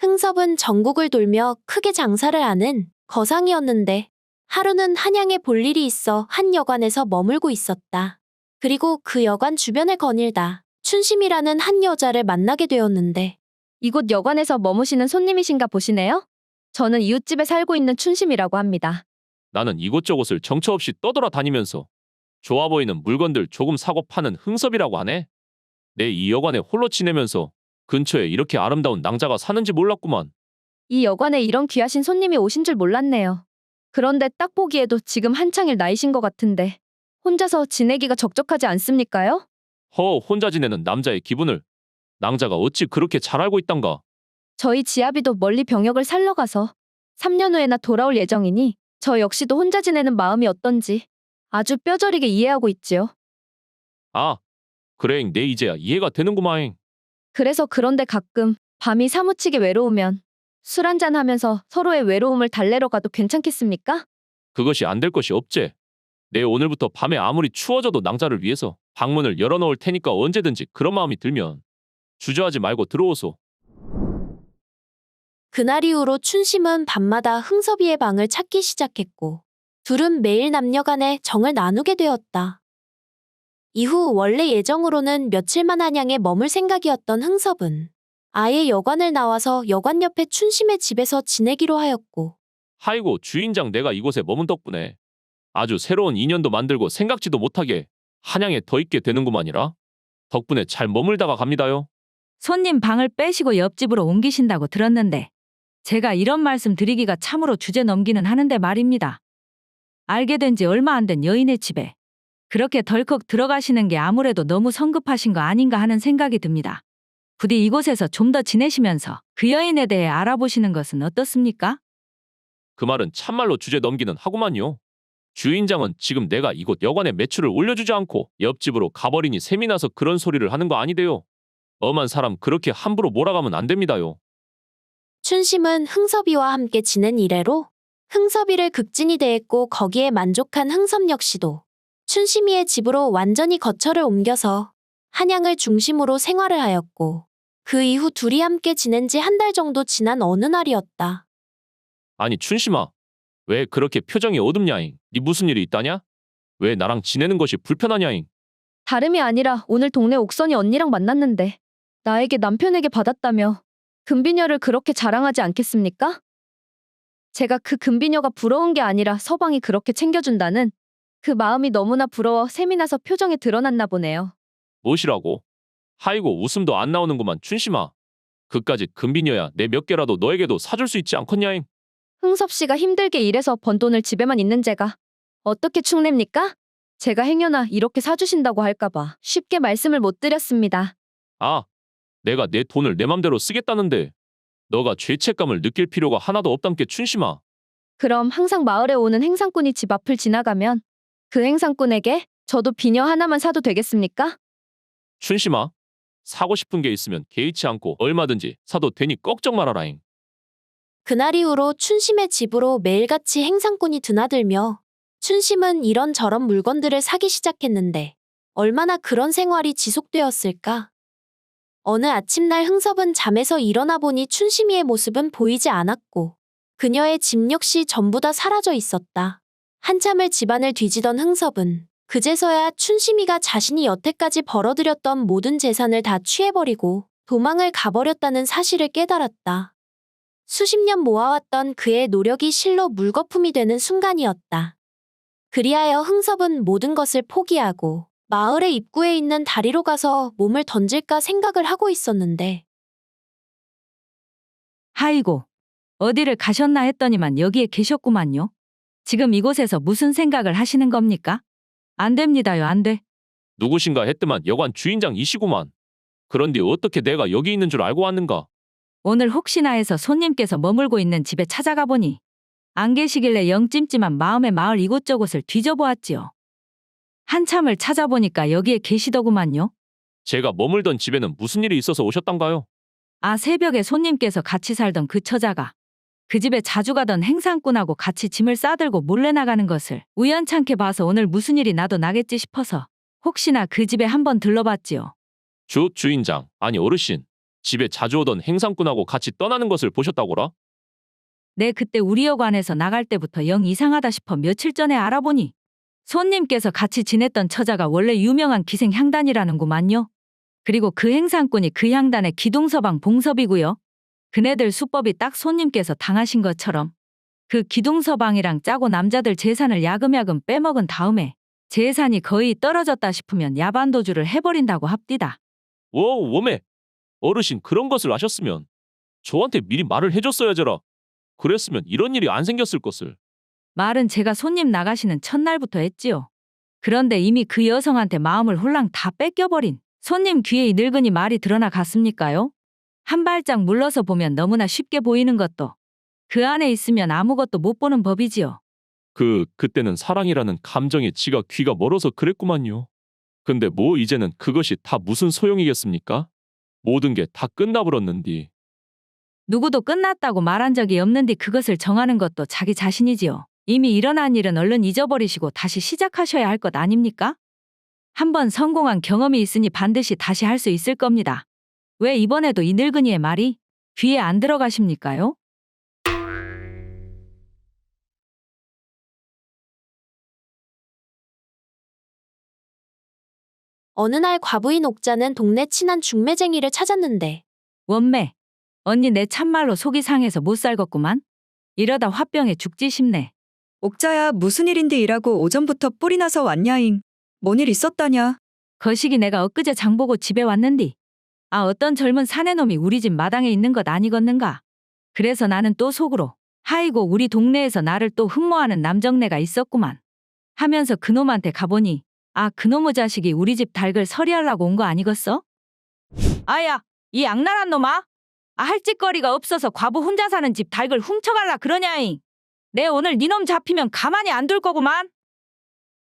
흥섭은 전국을 돌며 크게 장사를 하는 거상이었는데 하루는 한양에 볼 일이 있어 한 여관에서 머물고 있었다. 그리고 그 여관 주변을 거닐다 춘심이라는 한 여자를 만나게 되었는데 이곳 여관에서 머무시는 손님이신가 보시네요? 저는 이웃집에 살고 있는 춘심이라고 합니다. 나는 이곳저곳을 정처 없이 떠돌아 다니면서 좋아 보이는 물건들 조금 사고 파는 흥섭이라고 하네. 내 이 여관에 홀로 지내면서 근처에 이렇게 아름다운 낭자가 사는지 몰랐구만. 이 여관에 이런 귀하신 손님이 오신 줄 몰랐네요. 그런데 딱 보기에도 지금 한창일 나이신 것 같은데 혼자서 지내기가 적적하지 않습니까요? 허 혼자 지내는 남자의 기분을 낭자가 어찌 그렇게 잘 알고 있단가. 저희 지아비도 멀리 병역을 살러 가서 3년 후에나 돌아올 예정이니 저 역시도 혼자 지내는 마음이 어떤지 아주 뼈저리게 이해하고 있지요. 아 그래잉 내 이제야 이해가 되는구마잉. 그래서 그런데 가끔 밤이 사무치게 외로우면 술 한잔 하면서 서로의 외로움을 달래러 가도 괜찮겠습니까? 그것이 안 될 것이 없제. 내 오늘부터 밤에 아무리 추워져도 낭자를 위해서 방문을 열어놓을 테니까 언제든지 그런 마음이 들면 주저하지 말고 들어오소. 그날 이후로 춘심은 밤마다 흥섭이의 방을 찾기 시작했고 둘은 매일 남녀간에 정을 나누게 되었다. 이후 원래 예정으로는 며칠만 한양에 머물 생각이었던 흥섭은 아예 여관을 나와서 여관 옆에 춘심의 집에서 지내기로 하였고 하이고 주인장 내가 이곳에 머문 덕분에 아주 새로운 인연도 만들고 생각지도 못하게 한양에 더 있게 되는구만이라. 덕분에 잘 머물다가 갑니다요. 손님 방을 빼시고 옆집으로 옮기신다고 들었는데 제가 이런 말씀 드리기가 참으로 주제 넘기는 하는데 말입니다. 알게 된 지 얼마 안 된 여인의 집에 그렇게 덜컥 들어가시는 게 아무래도 너무 성급하신 거 아닌가 하는 생각이 듭니다. 부디 이곳에서 좀 더 지내시면서 그 여인에 대해 알아보시는 것은 어떻습니까? 그 말은 참말로 주제 넘기는 하구만요. 주인장은 지금 내가 이곳 여관의 매출을 올려주지 않고 옆집으로 가버리니 셈이 나서 그런 소리를 하는 거 아니대요. 엄한 사람 그렇게 함부로 몰아가면 안 됩니다요. 춘심은 흥섭이와 함께 지낸 이래로 흥섭이를 극진히 대했고 거기에 만족한 흥섭 역시도 춘심이의 집으로 완전히 거처를 옮겨서 한양을 중심으로 생활을 하였고 그 이후 둘이 함께 지낸 지 한 달 정도 지난 어느 날이었다. 아니 춘심아, 왜 그렇게 표정이 어둡냐잉? 네 무슨 일이 있다냐? 왜 나랑 지내는 것이 불편하냐잉? 다름이 아니라 오늘 동네 옥선이 언니랑 만났는데 나에게 남편에게 받았다며 금비녀를 그렇게 자랑하지 않겠습니까? 제가 그 금비녀가 부러운 게 아니라 서방이 그렇게 챙겨준다는 그 마음이 너무나 부러워 셈이 나서 표정에 드러났나 보네요. 무엇이라고? 하이고 웃음도 안 나오는구만 춘심아. 그까짓 금비녀야 내 몇 개라도 너에게도 사줄 수 있지 않겠냐잉? 흥섭 씨가 힘들게 일해서 번 돈을 집에만 있는 제가 어떻게 축냅니까? 제가 행여나 이렇게 사주신다고 할까봐 쉽게 말씀을 못 드렸습니다. 아, 내가 내 돈을 내 맘대로 쓰겠다는데 너가 죄책감을 느낄 필요가 하나도 없단께 춘심아. 그럼 항상 마을에 오는 행상꾼이 집 앞을 지나가면 그 행상꾼에게 저도 비녀 하나만 사도 되겠습니까? 춘심아. 사고 싶은 게 있으면 개의치 않고 얼마든지 사도 되니 걱정 말아라잉. 그날 이후로 춘심의 집으로 매일같이 행상꾼이 드나들며 춘심은 이런저런 물건들을 사기 시작했는데 얼마나 그런 생활이 지속되었을까? 어느 아침날 흥섭은 잠에서 일어나 보니 춘심이의 모습은 보이지 않았고 그녀의 집 역시 전부 다 사라져 있었다. 한참을 집안을 뒤지던 흥섭은 그제서야 춘심이가 자신이 여태까지 벌어들였던 모든 재산을 다 취해버리고 도망을 가버렸다는 사실을 깨달았다. 수십 년 모아왔던 그의 노력이 실로 물거품이 되는 순간이었다. 그리하여 흥섭은 모든 것을 포기하고 마을의 입구에 있는 다리로 가서 몸을 던질까 생각을 하고 있었는데 하이고 어디를 가셨나 했더니만 여기에 계셨구만요. 지금 이곳에서 무슨 생각을 하시는 겁니까? 안 됩니다요, 안 돼. 누구신가 했더만 여관 주인장 이시구만. 그런데 어떻게 내가 여기 있는 줄 알고 왔는가? 오늘 혹시나 해서 손님께서 머물고 있는 집에 찾아가 보니 안 계시길래 영찜찜한 마음의 마을 이곳저곳을 뒤져보았지요. 한참을 찾아보니까 여기에 계시더구만요. 제가 머물던 집에는 무슨 일이 있어서 오셨단가요? 아 새벽에 손님께서 같이 살던 그 처자가 그 집에 자주 가던 행상꾼하고 같이 짐을 싸들고 몰래 나가는 것을 우연찮게 봐서 오늘 무슨 일이 나도 나겠지 싶어서 혹시나 그 집에 한번 들러봤지요. 주 주인장, 아니 어르신. 집에 자주 오던 행상꾼하고 같이 떠나는 것을 보셨다고라? 내 그때 우리 여관에서 나갈 때부터 영 이상하다 싶어 며칠 전에 알아보니 손님께서 같이 지냈던 처자가 원래 유명한 기생 향단이라는구만요. 그리고 그 행상꾼이 그 향단의 기둥서방 봉섭이고요. 그네들 수법이 딱 손님께서 당하신 것처럼 그 기둥서방이랑 짜고 남자들 재산을 야금야금 빼먹은 다음에 재산이 거의 떨어졌다 싶으면 야반도주를 해버린다고 합디다. 워, 워메. 어르신 그런 것을 아셨으면 저한테 미리 말을 해줬어야지라. 그랬으면 이런 일이 안 생겼을 것을. 말은 제가 손님 나가시는 첫날부터 했지요. 그런데 이미 그 여성한테 마음을 홀랑 다 뺏겨버린 손님 귀에 이 늙은이 말이 드러나 갔습니까요? 한 발짝 물러서 보면 너무나 쉽게 보이는 것도 그 안에 있으면 아무것도 못 보는 법이지요. 그 그때는 사랑이라는 감정에 지가 귀가 멀어서 그랬구만요. 근데 뭐 이제는 그것이 다 무슨 소용이겠습니까? 모든 게 다 끝나버렸는디. 누구도 끝났다고 말한 적이 없는데 그것을 정하는 것도 자기 자신이지요. 이미 일어난 일은 얼른 잊어버리시고 다시 시작하셔야 할 것 아닙니까? 한번 성공한 경험이 있으니 반드시 다시 할 수 있을 겁니다. 왜 이번에도 이 늙은이의 말이 귀에 안 들어가십니까요? 어느 날 과부인 옥자는 동네 친한 중매쟁이를 찾았는데 원매, 언니 내 참말로 속이 상해서 못 살겠구만. 이러다 화병에 죽지 싶네. 옥자야 무슨 일인데 일하고 오전부터 뿔이 나서 왔냐잉. 뭔 일 있었다냐. 거시기 내가 엊그제 장보고 집에 왔는디. 아 어떤 젊은 사내놈이 우리 집 마당에 있는 것 아니겠는가. 그래서 나는 또 속으로 하이고 우리 동네에서 나를 또 흠모하는 남정네가 있었구만. 하면서 그놈한테 가보니 아 그놈의 자식이 우리 집 닭을 서리하려고 온 거 아니겠어? 아야 이 악랄한 놈아. 아, 할 짓거리가 없어서 과부 혼자 사는 집 닭을 훔쳐갈라 그러냐잉. 내 오늘 니놈 잡히면 가만히 안 둘 거구만.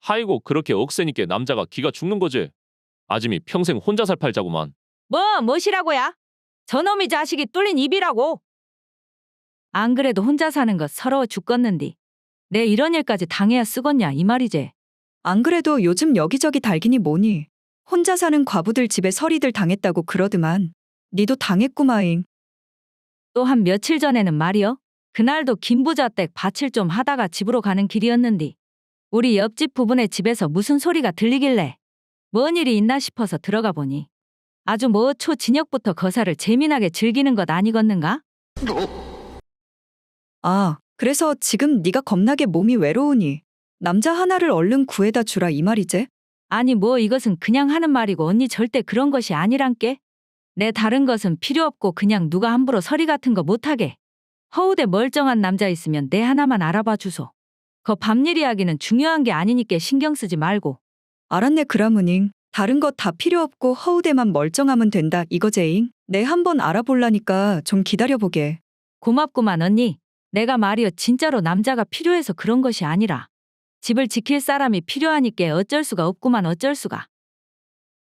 하이고 그렇게 억세니께 남자가 기가 죽는 거지. 아짐이 평생 혼자 살 팔자구만. 뭐, 무엇이라고야? 저놈이 자식이 뚫린 입이라고. 안 그래도 혼자 사는 것 서러워 죽겠는디. 내 이런 일까지 당해야 쓰겄냐 이 말이지. 안 그래도 요즘 여기저기 달기니 뭐니. 혼자 사는 과부들 집에 서리들 당했다고 그러드만. 니도 당했구마잉. 또 한 며칠 전에는 말이여. 그날도 김부자 댁 밭을 좀 하다가 집으로 가는 길이었는디. 우리 옆집 부부네 집에서 무슨 소리가 들리길래 뭔 일이 있나 싶어서 들어가 보니 아주 뭐 초저녁부터 거사를 재미나게 즐기는 것 아니겠는가? 아, 그래서 지금 네가 겁나게 몸이 외로우니. 남자 하나를 얼른 구해다 주라 이 말이제. 아니 뭐 이것은 그냥 하는 말이고 언니 절대 그런 것이 아니란께. 내 다른 것은 필요 없고 그냥 누가 함부로 서리 같은 거 못하게. 허우대 멀쩡한 남자 있으면 내 하나만 알아봐 주소. 거 밤일 이야기는 중요한 게 아니니까 신경 쓰지 말고. 알았네 그라무닝. 다른 것 다 필요 없고 허우대만 멀쩡하면 된다 이거 제잉. 내 한번 알아볼라니까 좀 기다려보게. 고맙구만 언니. 내가 말이여 진짜로 남자가 필요해서 그런 것이 아니라 집을 지킬 사람이 필요하니까 어쩔 수가 없구만 어쩔 수가.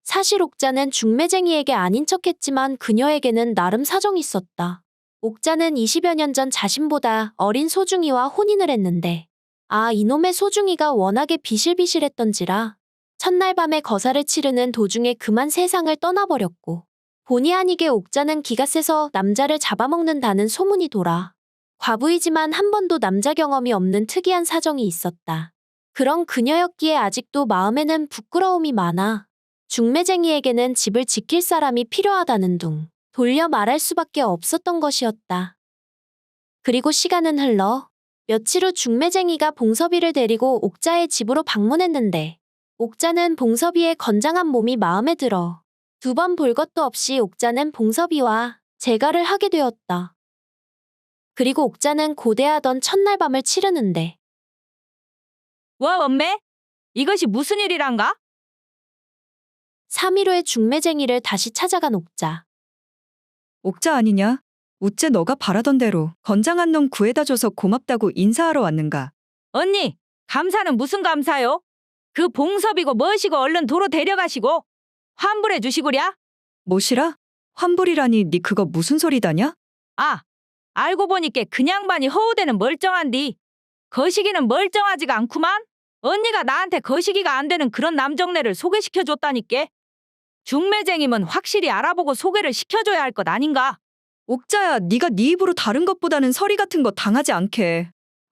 사실 옥자는 중매쟁이에게 아닌 척했지만 그녀에게는 나름 사정이 있었다. 옥자는 20여 년 전 자신보다 어린 소중이와 혼인을 했는데 아 이놈의 소중이가 워낙에 비실비실했던지라 첫날 밤에 거사를 치르는 도중에 그만 세상을 떠나버렸고 본의 아니게 옥자는 기가 세서 남자를 잡아먹는다는 소문이 돌아 과부이지만 한 번도 남자 경험이 없는 특이한 사정이 있었다. 그런 그녀였기에 아직도 마음에는 부끄러움이 많아 중매쟁이에게는 집을 지킬 사람이 필요하다는 둥 돌려 말할 수밖에 없었던 것이었다. 그리고 시간은 흘러 며칠 후 중매쟁이가 봉섭이를 데리고 옥자의 집으로 방문했는데 옥자는 봉섭이의 건장한 몸이 마음에 들어 두 번 볼 것도 없이 옥자는 봉섭이와 재가를 하게 되었다. 그리고 옥자는 고대하던 첫날 밤을 치르는데 와 엄매? 이것이 무슨 일이란가? 3일 후에 중매쟁이를 다시 찾아간 옥자. 옥자 아니냐? 우째 너가 바라던 대로 건장한 놈 구해다 줘서 고맙다고 인사하러 왔는가? 언니, 감사는 무슨 감사요? 그 봉섭이고 뭐시고 얼른 도로 데려가시고 환불해 주시구랴. 뭐시라? 환불이라니 니 그거 무슨 소리다냐? 아, 알고 보니까 그냥 반이 허우대는 멀쩡한디 거시기는 멀쩡하지가 않구만. 언니가 나한테 거시기가 안 되는 그런 남정네를 소개시켜 줬다니께. 중매쟁이면 확실히 알아보고 소개를 시켜줘야 할 것 아닌가? 옥자야, 네가 네 입으로 다른 것보다는 서리 같은 거 당하지 않게.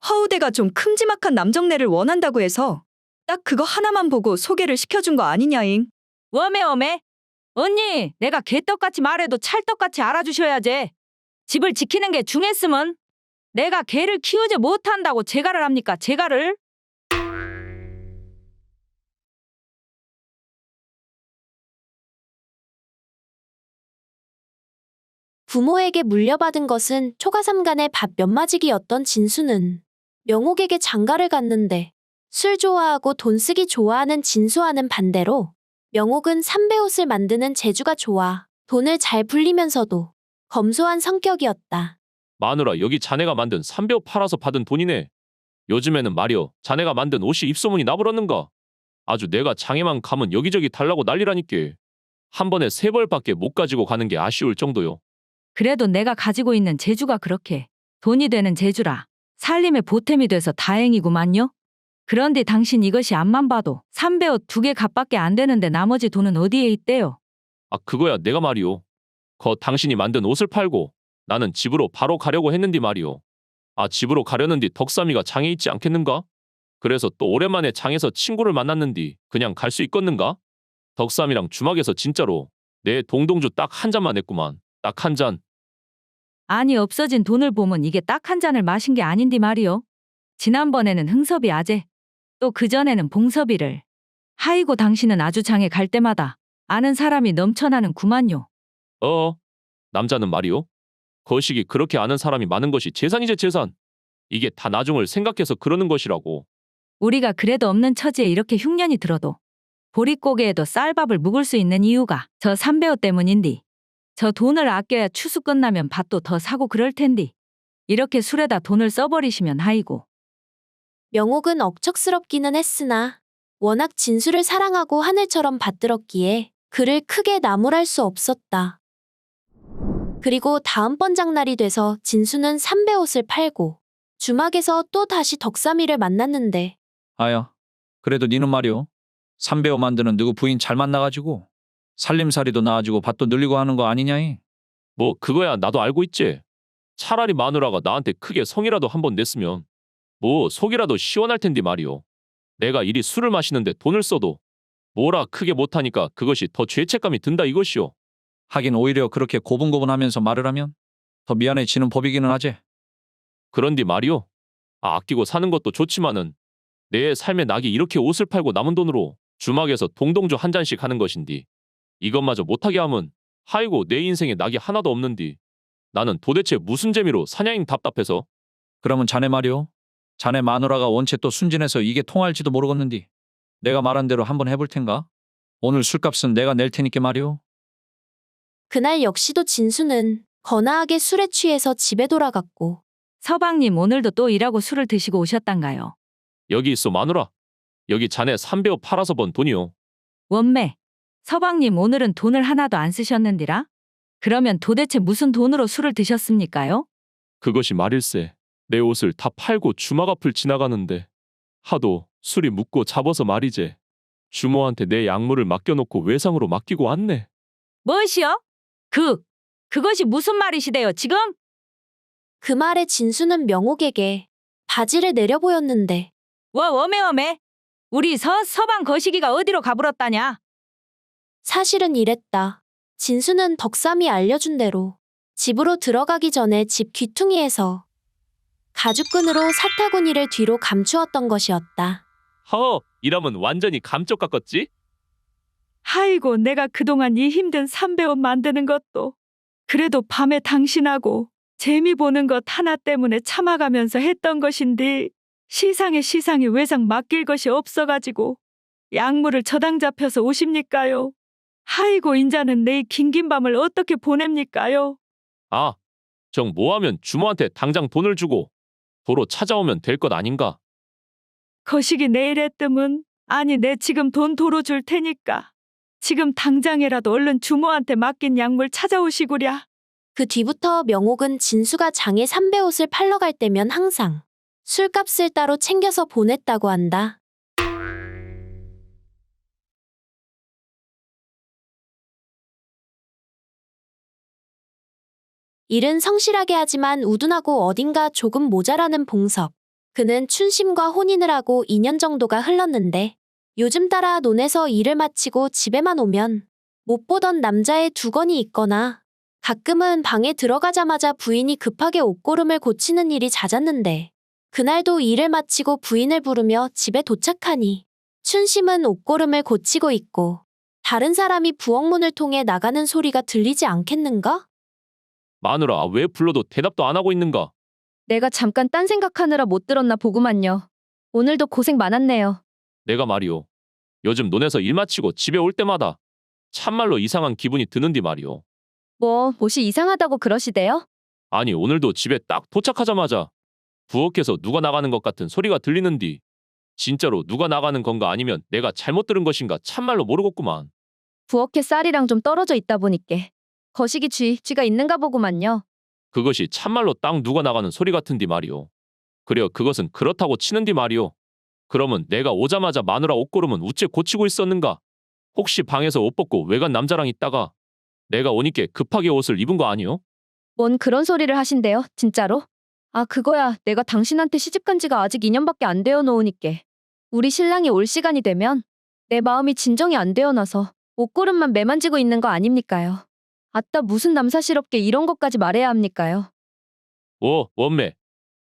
허우대가 좀 큼지막한 남정네를 원한다고 해서 딱 그거 하나만 보고 소개를 시켜준 거 아니냐잉. 웜에 언니 내가 개떡같이 말해도 찰떡같이 알아주셔야지. 집을 지키는 게 중했으면 내가 개를 키우지 못한다고 제가를 합니까 제가를? 부모에게 물려받은 것은 초가삼간의 밥 몇 마지기였던 진수는 명옥에게 장가를 갔는데 술 좋아하고 돈 쓰기 좋아하는 진수와는 반대로 명옥은 삼배옷을 만드는 재주가 좋아 돈을 잘 불리면서도 검소한 성격이었다. 마누라 여기 자네가 만든 삼배옷 팔아서 받은 돈이네. 요즘에는 말이여 자네가 만든 옷이 입소문이 나버렸는가. 아주 내가 장에만 가면 여기저기 달라고 난리라니께. 한 번에 세 벌밖에 못 가지고 가는 게 아쉬울 정도요. 그래도 내가 가지고 있는 재주가 그렇게 돈이 되는 재주라 살림의 보탬이 돼서 다행이구만요 그런데 당신 이것이 앞만 봐도 삼배 옷 두 개 값밖에 안 되는데 나머지 돈은 어디에 있대요 아 그거야 내가 말이오. 거 당신이 만든 옷을 팔고 나는 집으로 바로 가려고 했는디 말이오. 아 집으로 가려는디 덕삼이가 장에 있지 않겠는가? 그래서 또 오랜만에 장에서 친구를 만났는디 그냥 갈 수 있겠는가? 덕삼이랑 주막에서 진짜로 내 동동주 딱 한 잔만 했구만. 딱 한 잔. 아니 없어진 돈을 보면 이게 딱 한 잔을 마신 게 아닌디 말이요. 지난번에는 흥섭이 아재, 또 그전에는 봉섭이를. 하이고 당신은 아주 장에 갈 때마다 아는 사람이 넘쳐나는 구만요. 어, 남자는 말이오. 거식이 그렇게 아는 사람이 많은 것이 재산이제 재산. 이게 다 나중을 생각해서 그러는 것이라고. 우리가 그래도 없는 처지에 이렇게 흉년이 들어도 보릿고개에도 쌀밥을 묵을 수 있는 이유가 저 삼배옷 때문인디. 저 돈을 아껴야 추수 끝나면 밭도 더 사고 그럴 텐디. 이렇게 술에다 돈을 써버리시면 하이고. 명옥은 억척스럽기는 했으나 워낙 진수를 사랑하고 하늘처럼 받들었기에 그를 크게 나무랄 수 없었다. 그리고 다음번 장날이 돼서 진수는 삼배 옷을 팔고 주막에서 또 다시 덕삼이를 만났는데 아야, 그래도 니는 말이오. 삼배오 만드는 누구 부인 잘 만나가지고 살림살이도 나아지고 밭도 늘리고 하는 거 아니냐이? 뭐 그거야 나도 알고 있지. 차라리 마누라가 나한테 크게 성이라도 한 번 냈으면 뭐 속이라도 시원할 텐데 말이오. 내가 이리 술을 마시는데 돈을 써도 뭐라 크게 못하니까 그것이 더 죄책감이 든다 이것이오. 하긴 오히려 그렇게 고분고분하면서 말을 하면 더 미안해지는 법이기는 하지. 그런디 말이오. 아, 아끼고 사는 것도 좋지만은 내 삶의 낙이 이렇게 옷을 팔고 남은 돈으로 주막에서 동동주 한 잔씩 하는 것인디. 이것마저 못하게 하면 하이고 내 인생에 낙이 하나도 없는디. 나는 도대체 무슨 재미로 사냥인 답답해서 그러면 자네 말이오. 자네 마누라가 원체 또 순진해서 이게 통할지도 모르겠는디. 내가 말한 대로 한번 해볼 텐가? 오늘 술값은 내가 낼 테니까 말이오. 그날 역시도 진수는 거나하게 술에 취해서 집에 돌아갔고 서방님 오늘도 또 일하고 술을 드시고 오셨단가요? 여기 있어 마누라. 여기 자네 삼배옷 팔아서 번 돈이요. 원매. 서방님 오늘은 돈을 하나도 안 쓰셨는디라? 그러면 도대체 무슨 돈으로 술을 드셨습니까요? 그것이 말일세. 내 옷을 다 팔고 주막 앞을 지나가는데 하도 술이 묻고 잡아서 말이제. 주모한테 내 약물을 맡겨놓고 외상으로 맡기고 왔네. 무엇이요? 그, 그것이 무슨 말이시대요 지금? 그 말에 진수는 명옥에게 바지를 내려 보였는데 와 워매 워매. 우리 서 서방 거시기가 어디로 가불었다냐? 사실은 이랬다. 진수는 덕삼이 알려준 대로 집으로 들어가기 전에 집 귀퉁이에서 가죽끈으로 사타구니를 뒤로 감추었던 것이었다. 허, 이러면 완전히 감쪽 같겠지? 아이고, 내가 그동안 이 힘든 삼배옷 만드는 것도 그래도 밤에 당신하고 재미 보는 것 하나 때문에 참아가면서 했던 것인데 시상에 시상에 외상 맡길 것이 없어가지고 약물을 저당 잡혀서 오십니까요? 아이고 인자는 내일 긴긴 밤을 어떻게 보냅니까요? 아, 정 뭐하면 주모한테 당장 돈을 주고 도로 찾아오면 될 것 아닌가? 거시기 내일에 뜸은 아니 내 지금 돈 도로 줄 테니까 지금 당장이라도 얼른 주모한테 맡긴 약물 찾아오시구랴. 그 뒤부터 명옥은 진수가 장에 삼배 옷을 팔러 갈 때면 항상 술값을 따로 챙겨서 보냈다고 한다. 일은 성실하게 하지만 우둔하고 어딘가 조금 모자라는 봉섭. 그는 춘심과 혼인을 하고 2년 정도가 흘렀는데 요즘 따라 논에서 일을 마치고 집에만 오면 못 보던 남자의 두건이 있거나 가끔은 방에 들어가자마자 부인이 급하게 옷고름을 고치는 일이 잦았는데 그날도 일을 마치고 부인을 부르며 집에 도착하니 춘심은 옷고름을 고치고 있고 다른 사람이 부엌문을 통해 나가는 소리가 들리지 않겠는가? 마누라 왜 불러도 대답도 안 하고 있는가? 내가 잠깐 딴 생각하느라 못 들었나 보구만요. 오늘도 고생 많았네요. 내가 말이오. 요즘 논에서 일 마치고 집에 올 때마다 참말로 이상한 기분이 드는디 말이오. 뭐, 못이 이상하다고 그러시대요? 아니 오늘도 집에 딱 도착하자마자 부엌에서 누가 나가는 것 같은 소리가 들리는디. 진짜로 누가 나가는 건가 아니면 내가 잘못 들은 것인가 참말로 모르겠구만. 부엌에 쌀이랑 좀 떨어져 있다 보니께. 거시기 쥐, 쥐가 있는가 보구만요. 그것이 참말로 딱 누가 나가는 소리 같은디 말이오. 그려 그것은 그렇다고 치는디 말이오. 그러면 내가 오자마자 마누라 옷고름은 우째 고치고 있었는가? 혹시 방에서 옷 벗고 외간 남자랑 있다가 내가 오니께 급하게 옷을 입은 거 아니오? 뭔 그런 소리를 하신대요, 진짜로? 아, 그거야. 내가 당신한테 시집 간 지가 아직 2년밖에 안 되어 놓으니께. 우리 신랑이 올 시간이 되면 내 마음이 진정이 안 되어 나서 옷고름만 매만지고 있는 거 아닙니까요? 아따 무슨 남사시럽게 이런 것까지 말해야 합니까요? 오, 원매.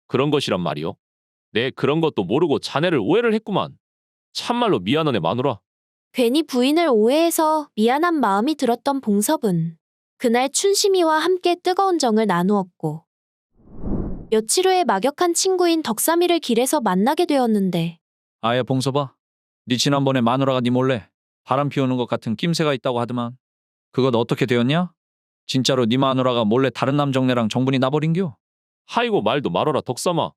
그런 것이란 말이오. 내 그런 것도 모르고 자네를 오해를 했구만. 참말로 미안하네 마누라. 괜히 부인을 오해해서 미안한 마음이 들었던 봉섭은 그날 춘심이와 함께 뜨거운 정을 나누었고 며칠 후에 막역한 친구인 덕삼이를 길에서 만나게 되었는데 아예 봉서봐. 네 지난번에 마누라가 네 몰래 바람 피우는 것 같은 낌새가 있다고 하더만. 그것 어떻게 되었냐? 진짜로 네 마누라가 몰래 다른 남정네랑 정분이 나버린겨? 하이고 말도 말어라 덕삼아.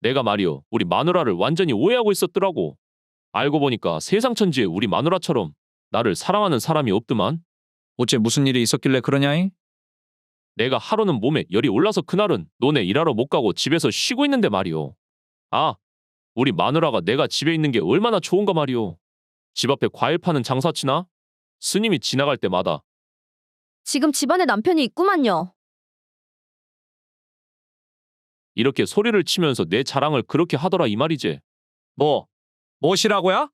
내가 말이오. 우리 마누라를 완전히 오해하고 있었더라고. 알고 보니까 세상 천지에 우리 마누라처럼 나를 사랑하는 사람이 없더만. 어째 무슨 일이 있었길래 그러냐이? 내가 하루는 몸에 열이 올라서 그날은 논에 일하러 못 가고 집에서 쉬고 있는데 말이오. 아, 우리 마누라가 내가 집에 있는 게 얼마나 좋은가 말이오. 집 앞에 과일 파는 장사치나? 스님이 지나갈 때마다 지금 집안에 남편이 있구만요. 이렇게 소리를 치면서 내 자랑을 그렇게 하더라 이 말이지. 뭐? 무엇이라고야?